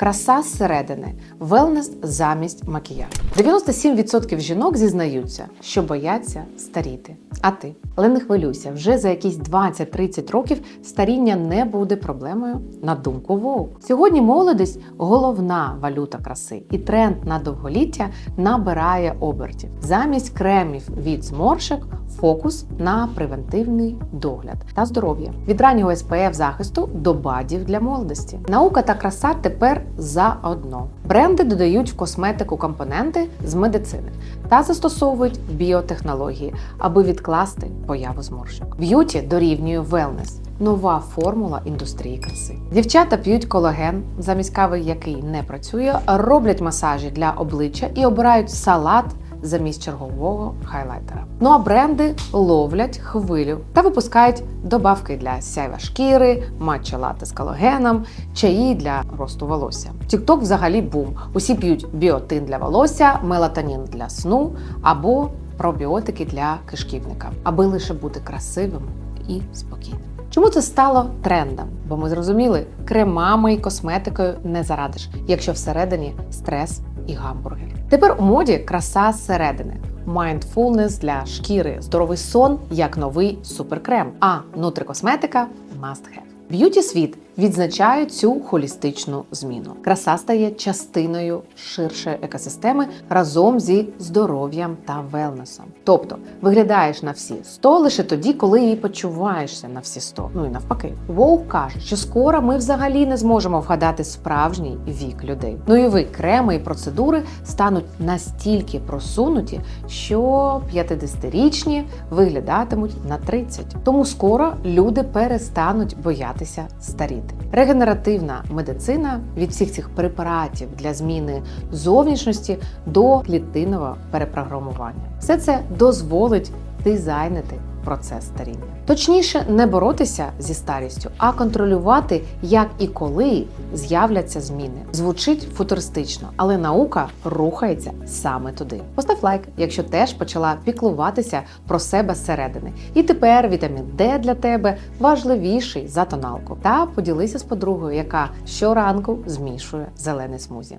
Краса зсередини, велнес замість макіяжу. 97% жінок зізнаються, що бояться старіти. А ти? Але не хвилюйся, вже за якісь 20-30 років старіння не буде проблемою на думку ВОУ. Сьогодні молодість головна валюта краси, і тренд на довголіття набирає обертів. Замість кремів від зморшок фокус на превентивний догляд та здоров'я від раннього SPF захисту до бадів для молодості. Наука та краса тепер заодно. Бренди додають в косметику компоненти з медицини та застосовують біотехнології, аби відкласти появу зморшок. Б'юті дорівнює велнес. Нова формула індустрії краси. Дівчата п'ють колаген, замість кави, який не працює, роблять масажі для обличчя і обирають салат замість чергового хайлайтера. Ну а бренди ловлять хвилю та випускають добавки для сяйва шкіри, матча лати з колагеном, чаї для росту волосся. Тікток взагалі бум. Усі п'ють біотин для волосся, мелатонін для сну або пробіотики для кишківника, аби лише бути красивим і спокійним. Чому це стало трендом? Бо ми зрозуміли, кремами і косметикою не зарадиш, якщо всередині стрес і гамбургер. Тепер у моді краса зсередини. Майндфулнес для шкіри, здоровий сон як новий суперкрем. А нутрикосметика must have. Б'юті світ відзначає цю холістичну зміну. Краса стає частиною ширшої екосистеми разом зі здоров'ям та велнесом. Тобто виглядаєш на всі 100 лише тоді, коли і почуваєшся на всі 100. Ну і навпаки. Воук каже, що скоро ми взагалі не зможемо вгадати справжній вік людей. Ну і ви креми і процедури стануть настільки просунуті, що 50-річні виглядатимуть на 30. Тому скоро люди перестануть боятися старіти. Регенеративна медицина від всіх цих препаратів для зміни зовнішності до клітинного перепрограмування. Все це дозволить дизайнити процес старіння. Точніше, не боротися зі старістю, а контролювати, як і коли з'являться зміни. Звучить футуристично, але наука рухається саме туди. Постав лайк, якщо теж почала піклуватися про себе зсередини. І тепер вітамін Д для тебе важливіший за тоналку. Та поділися з подругою, яка щоранку змішує зелений смузі.